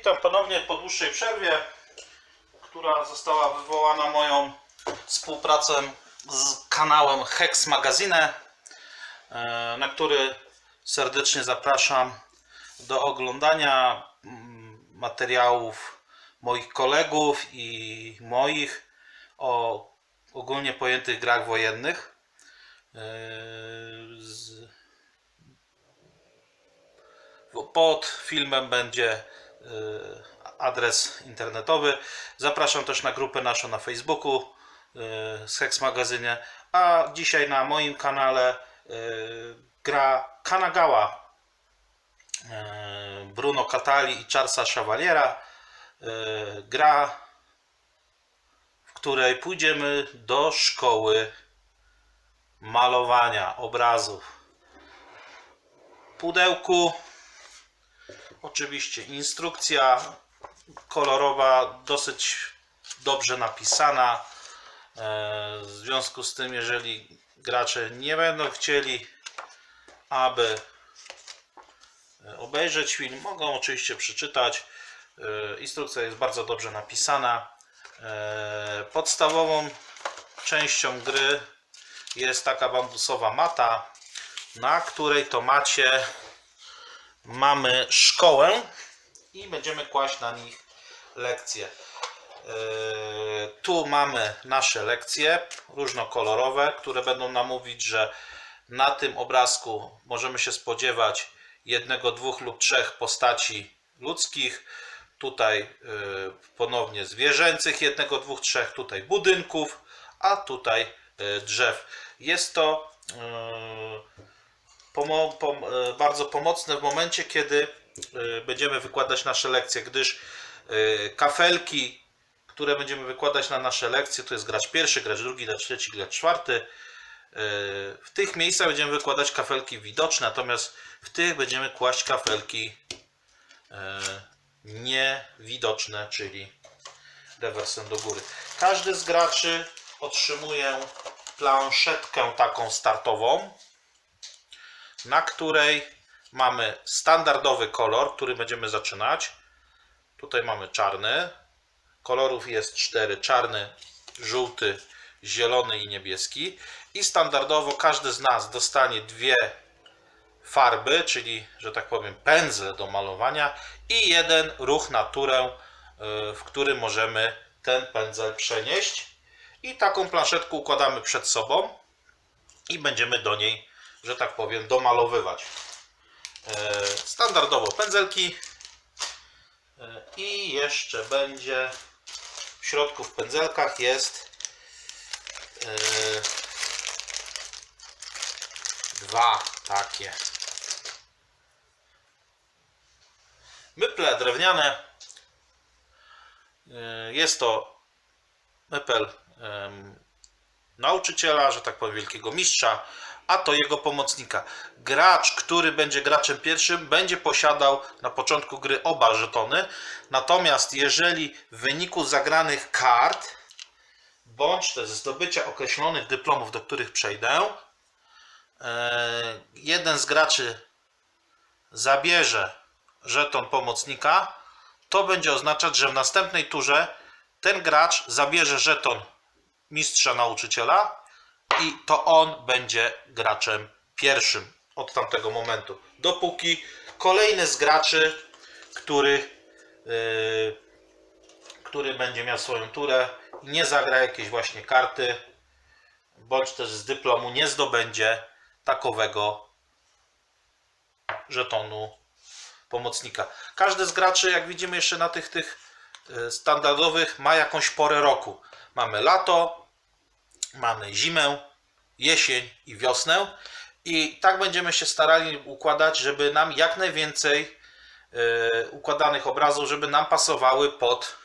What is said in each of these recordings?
Witam ponownie po dłuższej przerwie, która została wywołana moją współpracą z kanałem Hex Magazine, e, na który serdecznie zapraszam do oglądania mm, materiałów moich kolegów i moich o ogólnie pojętych grach wojennych. E, pod filmem będzie adres internetowy. Zapraszam też na grupę naszą na Facebooku z Hex Magazynie. A dzisiaj na moim kanale y, gra Kanagawa Bruno Catali i Charlesa Chevaliera. Gra, w której pójdziemy do szkoły malowania obrazów. Pudełku Oczywiście instrukcja kolorowa, dosyć dobrze napisana. E, W związku z tym, jeżeli gracze nie będą chcieli, aby e, obejrzeć film, mogą oczywiście przeczytać. E, Instrukcja jest bardzo dobrze napisana. Podstawową częścią gry jest taka bambusowa mata, na której to macie mamy szkołę i będziemy kłaść na nich lekcje. Yy, Tu mamy nasze lekcje różnokolorowe, które będą nam mówić, że na tym obrazku możemy się spodziewać jednego, dwóch lub trzech postaci ludzkich. Tutaj yy, ponownie zwierzęcych, jednego, dwóch, trzech tutaj budynków, a tutaj yy, drzew. Jest to pomo- pom- e, bardzo pomocne w momencie, kiedy e, będziemy wykładać nasze lekcje, gdyż e, kafelki, które będziemy wykładać na nasze lekcje, to jest gracz pierwszy, gracz drugi, gracz trzeci, gracz czwarty. W tych miejscach będziemy wykładać kafelki widoczne, natomiast w tych będziemy kłaść kafelki niewidoczne, czyli rewersem do góry. Każdy z graczy otrzymuje planszetkę taką startową, na której mamy standardowy kolor, który będziemy zaczynać. Tutaj mamy czarny. Kolorów jest cztery: czarny, żółty, zielony i niebieski. I standardowo każdy z nas dostanie dwie farby, czyli, że tak powiem, pędzle do malowania i jeden ruch naturę, y, w którym możemy ten pędzel przenieść. I taką planszetkę układamy przed sobą i będziemy do niej, że tak powiem, domalowywać. E, Standardowo pędzelki E, i jeszcze będzie w środku w pędzelkach jest e, dwa takie myple drewniane. Jest to mypel nauczyciela, że tak powiem, wielkiego mistrza, a to jego pomocnika. Gracz, który będzie graczem pierwszym, będzie posiadał na początku gry oba żetony. Natomiast jeżeli w wyniku zagranych kart bądź też zdobycia określonych dyplomów, do których przejdę, e, jeden z graczy zabierze żeton pomocnika, to będzie oznaczać, że w następnej turze ten gracz zabierze żeton mistrza nauczyciela i to on będzie graczem pierwszym od tamtego momentu. Dopóki kolejny z graczy, który, yy, który będzie miał swoją turę nie zagra jakiejś właśnie karty, bądź też z dyplomu nie zdobędzie takowego żetonu pomocnika. Każdy z graczy, jak widzimy jeszcze na tych, tych y, standardowych, ma jakąś porę roku. Mamy lato, mamy zimę, jesień i wiosnę. I tak będziemy się starali układać, żeby nam jak najwięcej y, układanych obrazów, żeby nam pasowały pod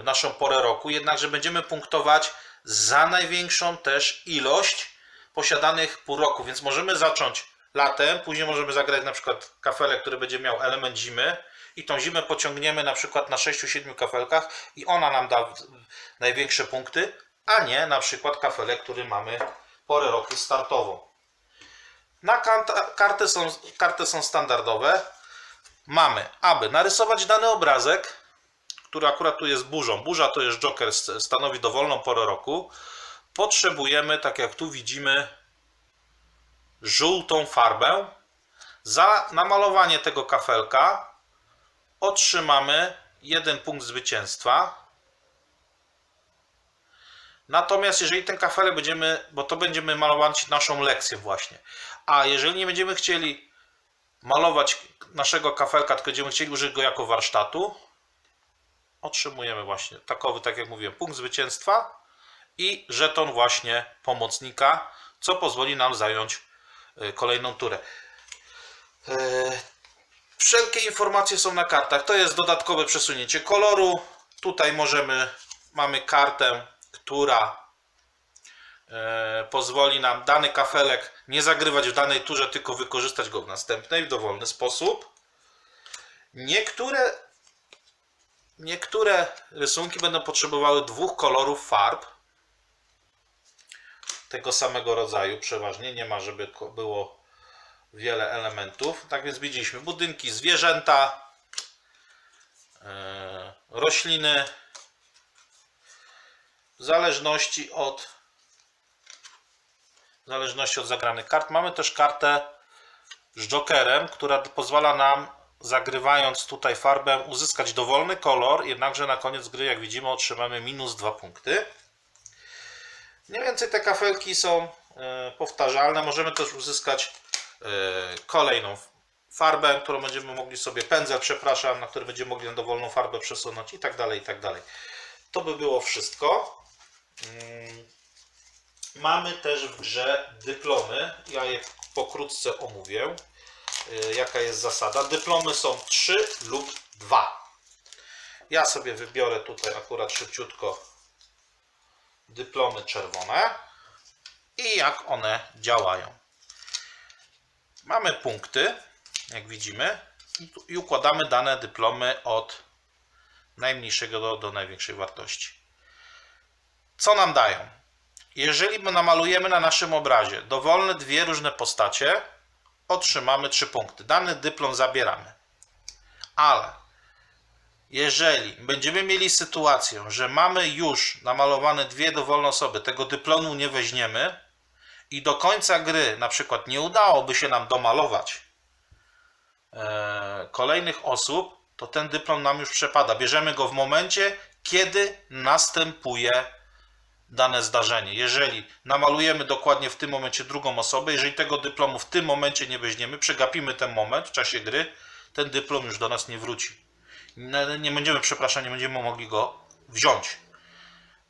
y, naszą porę roku. Jednakże będziemy punktować za największą też ilość posiadanych pół roku, więc możemy zacząć latem, później możemy zagrać na przykład kafelek, który będzie miał element zimy i tą zimę pociągniemy na przykład na 6-7 kafelkach i ona nam da największe punkty, a nie na przykład kafelek, który mamy porę roku startową. Na karty są, karty są standardowe. mamy, aby narysować dany obrazek, który akurat tu jest burzą. Burza to jest Joker, stanowi dowolną porę roku. Potrzebujemy, tak jak tu widzimy, żółtą farbę. Za namalowanie tego kafelka otrzymamy jeden punkt zwycięstwa. Natomiast jeżeli ten kafelek będziemy, bo to będziemy malować naszą lekcję właśnie, a jeżeli nie będziemy chcieli malować naszego kafelka, tylko będziemy chcieli użyć go jako warsztatu, otrzymujemy właśnie takowy, tak jak mówiłem, punkt zwycięstwa i żeton właśnie pomocnika, co pozwoli nam zająć y, kolejną turę. E, Wszelkie informacje są na kartach. To jest dodatkowe przesunięcie koloru. Tutaj możemy, mamy kartę, która e, pozwoli nam dany kafelek nie zagrywać w danej turze, tylko wykorzystać go w następnej w dowolny sposób. Niektóre, niektóre rysunki będą potrzebowały dwóch kolorów farb tego samego rodzaju, przeważnie nie ma, żeby było wiele elementów. Tak więc widzieliśmy budynki, zwierzęta, e, rośliny, w zależności od w zależności od zagranych kart. Mamy też kartę z Jokerem, która pozwala nam zagrywając tutaj farbę uzyskać dowolny kolor, jednakże na koniec gry jak widzimy otrzymamy minus dwa punkty. Mniej więcej te kafelki są e, powtarzalne. Możemy też uzyskać e, kolejną farbę, którą będziemy mogli sobie, pędzel, przepraszam, na który będziemy mogli na dowolną farbę przesunąć i tak dalej, i tak dalej. To by było wszystko. Mm, Mamy też w grze dyplomy. Ja je pokrótce omówię. Y, Jaka jest zasada? Dyplomy są 3 lub 2. Ja sobie wybiorę tutaj akurat szybciutko dyplomy czerwone i jak one działają. Mamy punkty, jak widzimy, i układamy dane dyplomy od najmniejszego do, do największej wartości. Co nam dają? Jeżeli my namalujemy na naszym obrazie dowolne dwie różne postacie, otrzymamy 3 punkty. Dany dyplom zabieramy. Ale jeżeli będziemy mieli sytuację, że mamy już namalowane dwie dowolne osoby, tego dyplomu nie weźmiemy i do końca gry na przykład nie udałoby się nam domalować e, kolejnych osób, to ten dyplom nam już przepada. Bierzemy go w momencie, kiedy następuje dane zdarzenie. Jeżeli namalujemy dokładnie w tym momencie drugą osobę, jeżeli tego dyplomu w tym momencie nie weźmiemy, przegapimy ten moment w czasie gry, ten dyplom już do nas nie wróci. Nie będziemy, przepraszam, nie będziemy mogli go wziąć.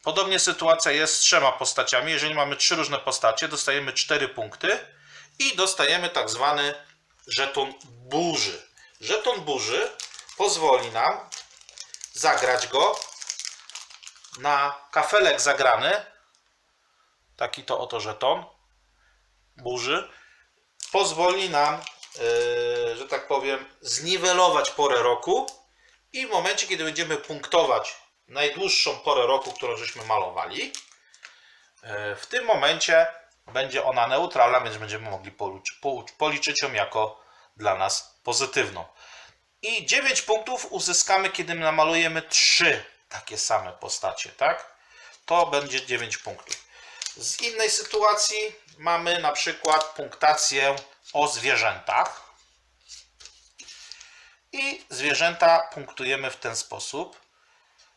Podobnie sytuacja jest z trzema postaciami. Jeżeli mamy trzy różne postacie, dostajemy cztery punkty i dostajemy tak zwany żeton burzy. Żeton burzy pozwoli nam zagrać go na kafelek zagrany, taki to oto żeton. Burzy, pozwoli nam, yy, że tak powiem, zniwelować porę roku. I w momencie, kiedy będziemy punktować najdłuższą porę roku, którą żeśmy malowali, yy, w tym momencie będzie ona neutralna, więc będziemy mogli policzyć ją jako dla nas pozytywną. I 9 punktów uzyskamy, kiedy namalujemy 3 takie same postacie, tak? To będzie 9 punktów. Z innej sytuacji mamy na przykład punktację o zwierzętach. I zwierzęta punktujemy w ten sposób.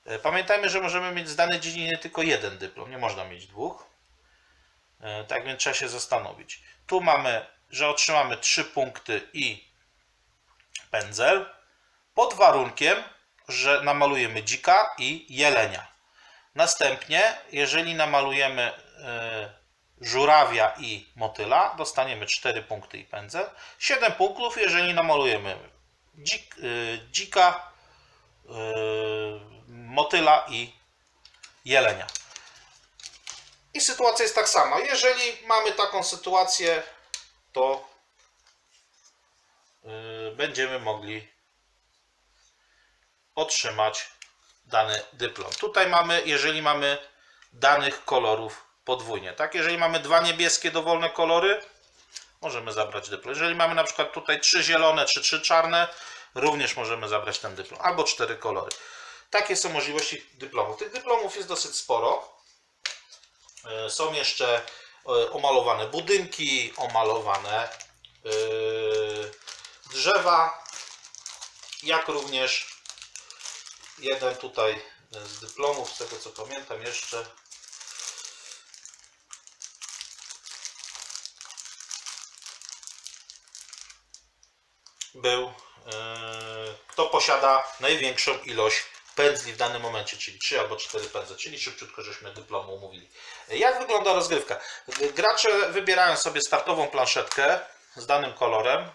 E, Pamiętajmy, że możemy mieć z danej dziedziny tylko jeden dyplom, nie można mieć dwóch. E, Tak więc trzeba się zastanowić. Tu mamy, że otrzymamy 3 punkty i pędzel, pod warunkiem, że namalujemy dzika i jelenia. Następnie, jeżeli namalujemy e, żurawia i motyla, dostaniemy 4 punkty i pędzel. 7 punktów, jeżeli namalujemy dzik, e, dzika, e, motyla i jelenia. I sytuacja jest tak sama. Jeżeli mamy taką sytuację, to będziemy mogli otrzymać dany dyplom. Tutaj mamy, jeżeli mamy danych kolorów podwójnie, tak? Jeżeli mamy dwa niebieskie dowolne kolory, możemy zabrać dyplom. Jeżeli mamy na przykład tutaj trzy zielone czy trzy czarne, również możemy zabrać ten dyplom. Albo cztery kolory. Takie są możliwości dyplomów. Tych dyplomów jest dosyć sporo. E, Są jeszcze e, omalowane budynki, omalowane e, drzewa, jak również jeden tutaj z dyplomów, z tego co pamiętam jeszcze. Był, e, kto posiada największą ilość pędzli w danym momencie, czyli 3 albo 4 pędzle, czyli szybciutko żeśmy dyplomu umówili. Jak wygląda rozgrywka? Gracze wybierają sobie startową planszetkę z danym kolorem.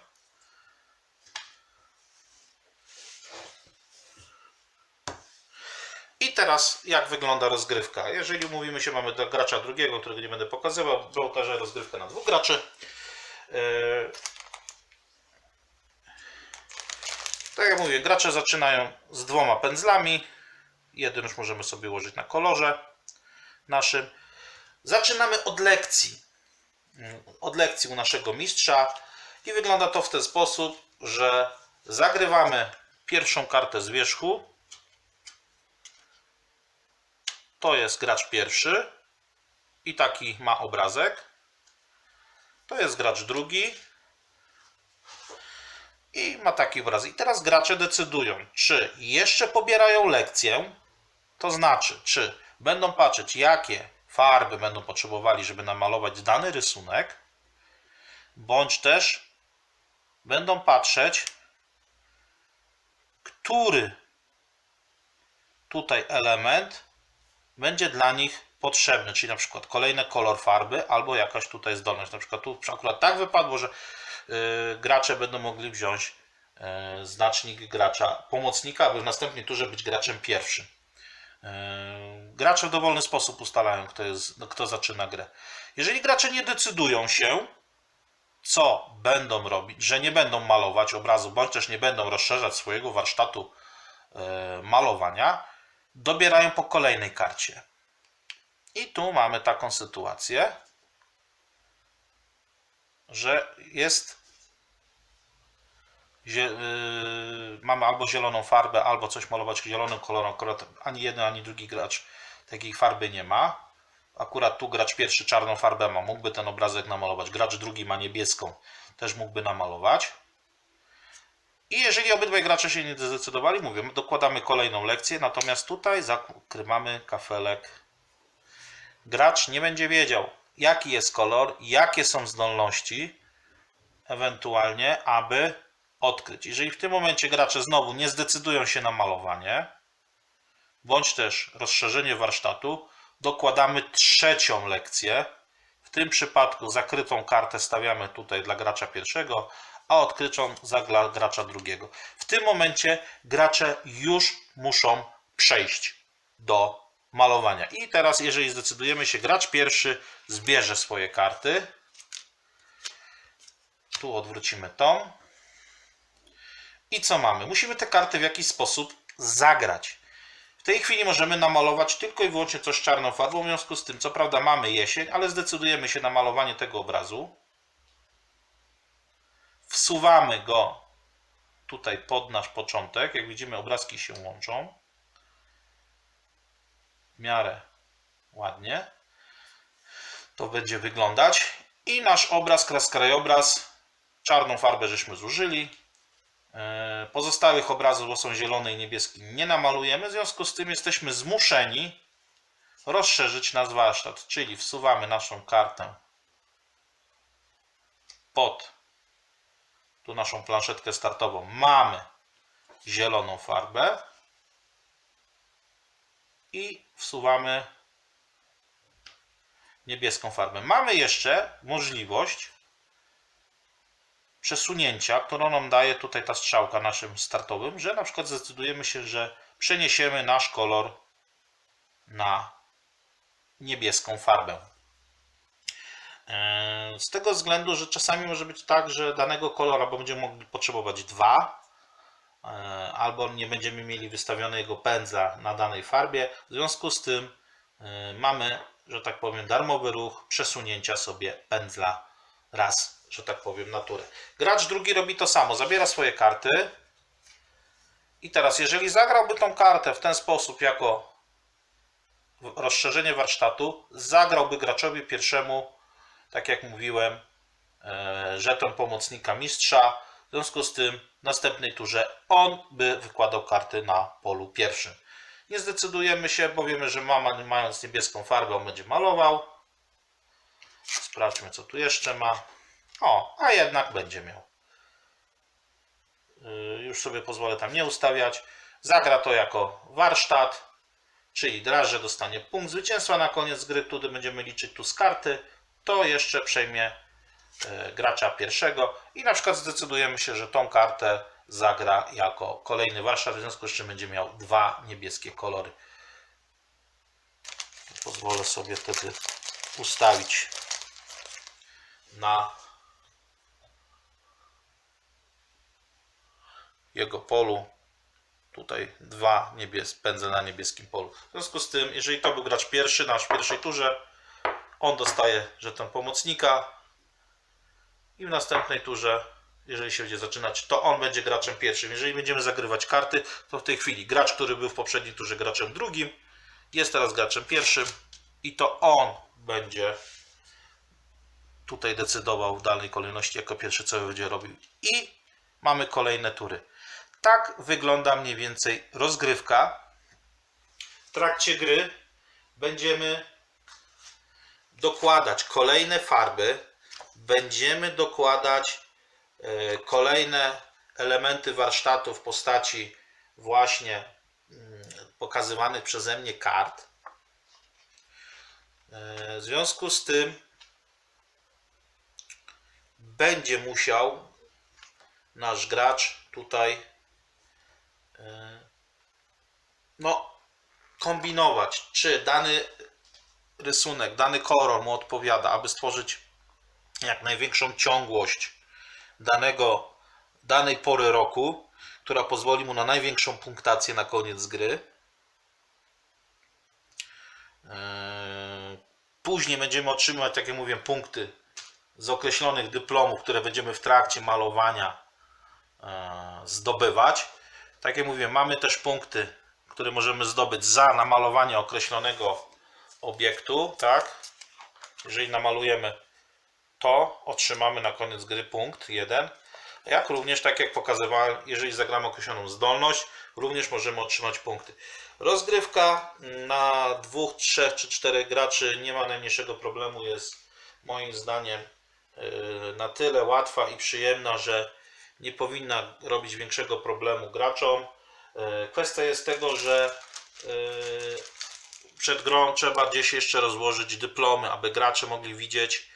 I teraz jak wygląda rozgrywka? Jeżeli umówimy się, mamy gracza drugiego, którego nie będę pokazywał, pokażę rozgrywkę na dwóch graczy. Yy, Tak jak mówię, gracze zaczynają z dwoma pędzlami. Jeden już możemy sobie ułożyć na kolorze naszym. Zaczynamy od lekcji. Mm, Od lekcji u naszego mistrza i wygląda to w ten sposób, że zagrywamy pierwszą kartę z wierzchu. To jest gracz pierwszy i taki ma obrazek. To jest gracz drugi i ma taki obraz. I teraz gracze decydują, czy jeszcze pobierają lekcję, to znaczy, czy będą patrzeć, jakie farby będą potrzebowali, żeby namalować dany rysunek, bądź też będą patrzeć, który tutaj element będzie dla nich potrzebny, czyli na przykład kolejny kolor farby albo jakaś tutaj zdolność. Na przykład tu akurat tak wypadło, że y, gracze będą mogli wziąć y, znacznik gracza pomocnika, aby w następnej turze być graczem pierwszym. Y, Gracze w dowolny sposób ustalają, kto, jest, kto zaczyna grę. Jeżeli gracze nie decydują się, co będą robić, że nie będą malować obrazu, bądź też nie będą rozszerzać swojego warsztatu malowania, dobierają po kolejnej karcie. I tu mamy taką sytuację, że jest yy, mamy albo zieloną farbę, albo coś malować zielonym kolorem. Akurat ani jeden, ani drugi gracz takiej farby nie ma. Akurat tu gracz pierwszy czarną farbę ma, mógłby ten obrazek namalować. Gracz drugi ma niebieską, też mógłby namalować. I jeżeli obydwaj gracze się nie zdecydowali, mówię, dokładamy kolejną lekcję, natomiast tutaj zakrywamy kafelek. Gracz nie będzie wiedział, jaki jest kolor, jakie są zdolności, ewentualnie, aby odkryć. Jeżeli w tym momencie gracze znowu nie zdecydują się na malowanie, bądź też rozszerzenie warsztatu, dokładamy trzecią lekcję. W tym przypadku zakrytą kartę stawiamy tutaj dla gracza pierwszego, a odkrytą za gracza drugiego. W tym momencie gracze już muszą przejść do malowania. I teraz, jeżeli zdecydujemy się, gracz pierwszy zbierze swoje karty. Tu odwrócimy tą. I co mamy? Musimy te karty w jakiś sposób zagrać. W tej chwili możemy namalować tylko i wyłącznie coś czarną farbą, w związku z tym, co prawda mamy jesień, ale zdecydujemy się na malowanie tego obrazu. Wsuwamy go tutaj pod nasz początek. Jak widzimy, obrazki się łączą. W miarę ładnie to będzie wyglądać. I nasz obraz, kres krajobraz, czarną farbę żeśmy zużyli. E, Pozostałych obrazów, bo są zielony i niebieski, nie namalujemy. W związku z tym jesteśmy zmuszeni rozszerzyć nasz warsztat, czyli wsuwamy naszą kartę pod tu naszą planszetkę startową. Mamy zieloną farbę i wsuwamy niebieską farbę. Mamy jeszcze możliwość przesunięcia, którą nam daje tutaj ta strzałka naszym startowym, że na przykład zdecydujemy się, że przeniesiemy nasz kolor na niebieską farbę. Eee, Z tego względu, że czasami może być tak, że danego kolora będziemy mogli potrzebować dwa, eee, albo nie będziemy mieli wystawionego pędzla na danej farbie. W związku z tym eee, mamy, że tak powiem, darmowy ruch przesunięcia sobie pędzla raz, że tak powiem, naturę. Gracz drugi robi to samo, zabiera swoje karty I teraz, jeżeli zagrałby tą kartę w ten sposób, jako rozszerzenie warsztatu, zagrałby graczowi pierwszemu, tak jak mówiłem, e, żeton pomocnika mistrza. W związku z tym w następnej turze on by wykładał karty na polu pierwszym. Nie zdecydujemy się, bo wiemy, że mama mając niebieską farbę, on będzie malował. Sprawdźmy, co tu jeszcze ma. O, a jednak będzie miał. Yy, Już sobie pozwolę tam nie ustawiać. Zagra to jako warsztat, czyli draże dostanie punkt zwycięstwa na koniec gry, który będziemy liczyć tu z karty. To jeszcze przejmie e, gracza pierwszego i na przykład zdecydujemy się, że tą kartę zagra jako kolejny warsztat, w związku z czym będzie miał dwa niebieskie kolory. Pozwolę sobie wtedy ustawić na jego polu. Tutaj dwa niebies pędzel na niebieskim polu. W związku z tym, jeżeli to był gracz pierwszy, w pierwszej turze, on dostaje żeton pomocnika i w następnej turze, jeżeli się będzie zaczynać, to on będzie graczem pierwszym. Jeżeli będziemy zagrywać karty, to w tej chwili gracz, który był w poprzedniej turze graczem drugim, jest teraz graczem pierwszym i to on będzie tutaj decydował w dalej kolejności jako pierwszy, co będzie robił. I mamy kolejne tury. Tak wygląda mniej więcej rozgrywka. W trakcie gry będziemy dokładać kolejne farby, będziemy dokładać e, kolejne elementy warsztatu w postaci właśnie mm, pokazywanych przeze mnie kart. E, W związku z tym będzie musiał nasz gracz tutaj e, no, kombinować, czy dany rysunek, dany kolor mu odpowiada, aby stworzyć jak największą ciągłość danego, danej pory roku, która pozwoli mu na największą punktację na koniec gry. Eee, Później będziemy otrzymywać, tak jak mówiłem, punkty z określonych dyplomów, które będziemy w trakcie malowania e, zdobywać. Tak jak mówiłem, mamy też punkty, które możemy zdobyć za namalowanie określonego obiektu, tak? Jeżeli namalujemy to, otrzymamy na koniec gry punkt 1. Jak również, tak jak pokazywałem, jeżeli zagramy określoną zdolność, również możemy otrzymać punkty. Rozgrywka na dwóch, trzech czy czterech graczy nie ma najmniejszego problemu, jest moim zdaniem yy, na tyle łatwa i przyjemna, że nie powinna robić większego problemu graczom. Yy, Kwestia jest tego, że yy, przed grą trzeba gdzieś jeszcze rozłożyć dyplomy, aby gracze mogli widzieć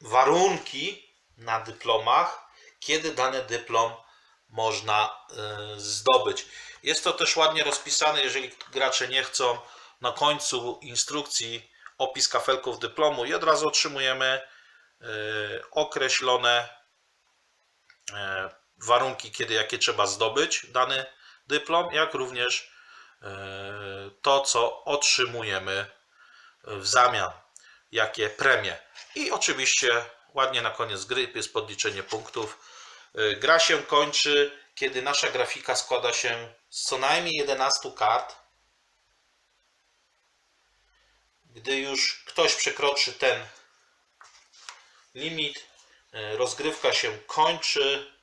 warunki na dyplomach, kiedy dany dyplom można y, zdobyć. Jest to też ładnie rozpisane, jeżeli gracze nie chcą na końcu instrukcji opis kafelków dyplomu i od razu otrzymujemy y, określone y, warunki, kiedy jakie trzeba zdobyć dany dyplom, jak również to, co otrzymujemy w zamian, jakie premie. I oczywiście ładnie na koniec gry jest podliczenie punktów. Y, Gra się kończy, kiedy nasza grafika składa się z co najmniej 11 kart. Gdy już ktoś przekroczy ten limit, y, rozgrywka się kończy.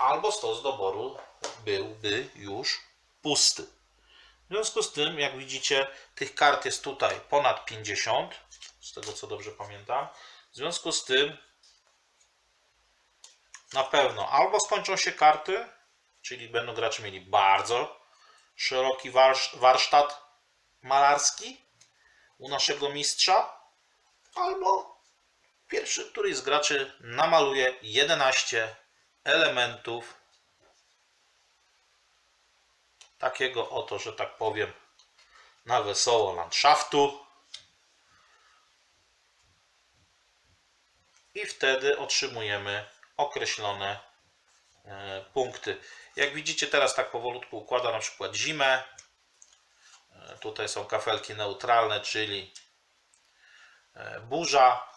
Albo stos doboru byłby już pusty. W związku z tym, jak widzicie, tych kart jest tutaj ponad 50, z tego co dobrze pamiętam. W związku z tym, na pewno albo skończą się karty, czyli będą gracze mieli bardzo szeroki warsz- warsztat malarski u naszego mistrza, albo pierwszy któryś z graczy namaluje 11 elementów takiego oto, że tak powiem, na wesoło landschaftu. I wtedy otrzymujemy określone e, punkty. Jak widzicie, teraz tak powolutku układa na przykład zimę. E, Tutaj są kafelki neutralne, czyli e, burza.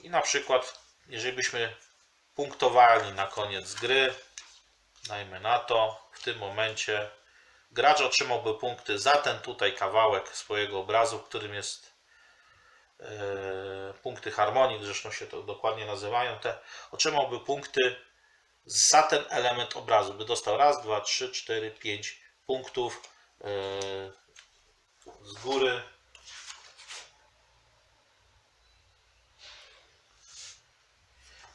I na przykład, jeżeli byśmy punktowali na koniec gry. Dajmy na to. W tym momencie gracz otrzymałby punkty za ten tutaj kawałek swojego obrazu, którym jest e, punkty harmonii, zresztą się to dokładnie nazywają te, otrzymałby punkty za ten element obrazu, by dostał raz, dwa, trzy, cztery, pięć punktów e, z góry.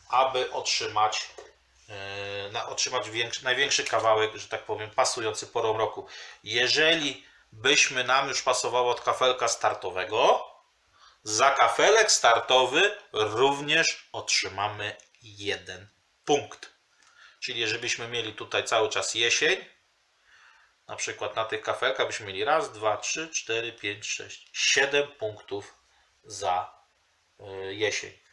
Aby otrzymać, e, na, otrzymać większy, największy kawałek, że tak powiem, pasujący porą roku. Jeżeli byśmy nam już pasowało od kafelka startowego, za kafelek startowy również otrzymamy jeden punkt. Czyli jeżeli byśmy mieli tutaj cały czas jesień, na przykład na tych kafelkach byśmy mieli raz, dwa, trzy, cztery, pięć, sześć, siedem punktów za y, jesień.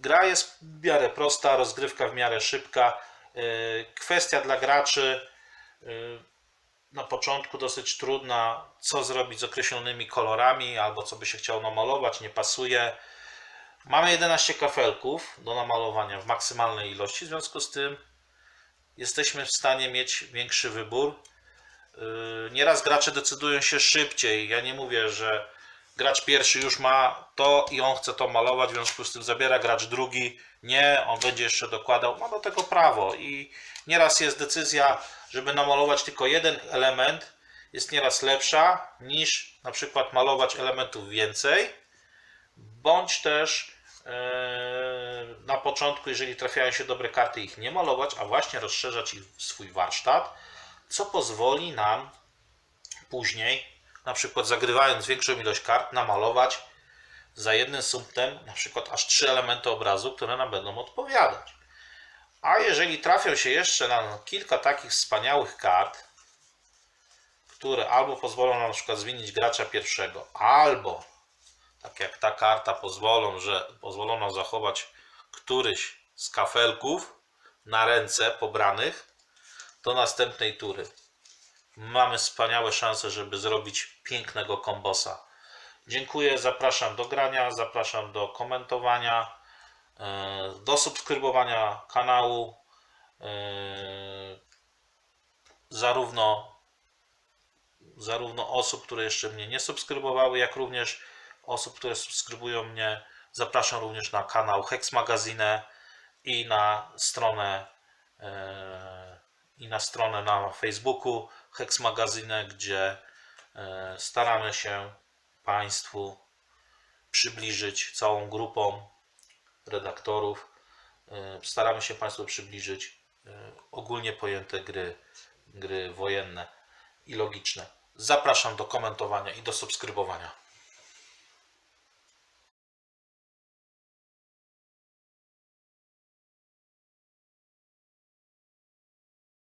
Gra jest w miarę prosta, rozgrywka w miarę szybka. Y, Kwestia dla graczy y, na początku dosyć trudna, co zrobić z określonymi kolorami, albo co by się chciało namalować, nie pasuje. Mamy 11 kafelków do namalowania w maksymalnej ilości, w związku z tym jesteśmy w stanie mieć większy wybór. Yy, Nieraz gracze decydują się szybciej. Ja nie mówię, że gracz pierwszy już ma to i on chce to malować, w związku z tym zabiera gracz drugi. Nie, on będzie jeszcze dokładał. Ma do tego prawo i nieraz jest decyzja, żeby namalować tylko jeden element, jest nieraz lepsza niż na przykład malować elementów więcej, bądź też e, na początku, jeżeli trafiają się dobre karty, ich nie malować, a właśnie rozszerzać ich swój warsztat, co pozwoli nam później, na przykład zagrywając większą ilość kart, namalować za jednym sumptem na przykład aż trzy elementy obrazu, które nam będą odpowiadać. A jeżeli trafią się jeszcze na kilka takich wspaniałych kart, które albo pozwolą nam na przykład zmienić gracza pierwszego, albo tak jak ta karta pozwolą, że pozwolą nam zachować któryś z kafelków na ręce pobranych do następnej tury. Mamy wspaniałe szanse, żeby zrobić pięknego kombosa. Dziękuję, zapraszam do grania, zapraszam do komentowania, e, do subskrybowania kanału. e, Zarówno, zarówno osób, które jeszcze mnie nie subskrybowały, jak również osób, które subskrybują mnie. Zapraszam również na kanał Hex Magazine i na stronę e, i na stronę na Facebooku Hex Magazine, gdzie e, staramy się Państwu przybliżyć całą grupą redaktorów. e, Staramy się Państwu przybliżyć e, ogólnie pojęte gry, gry wojenne i logiczne. Zapraszam do komentowania i do subskrybowania.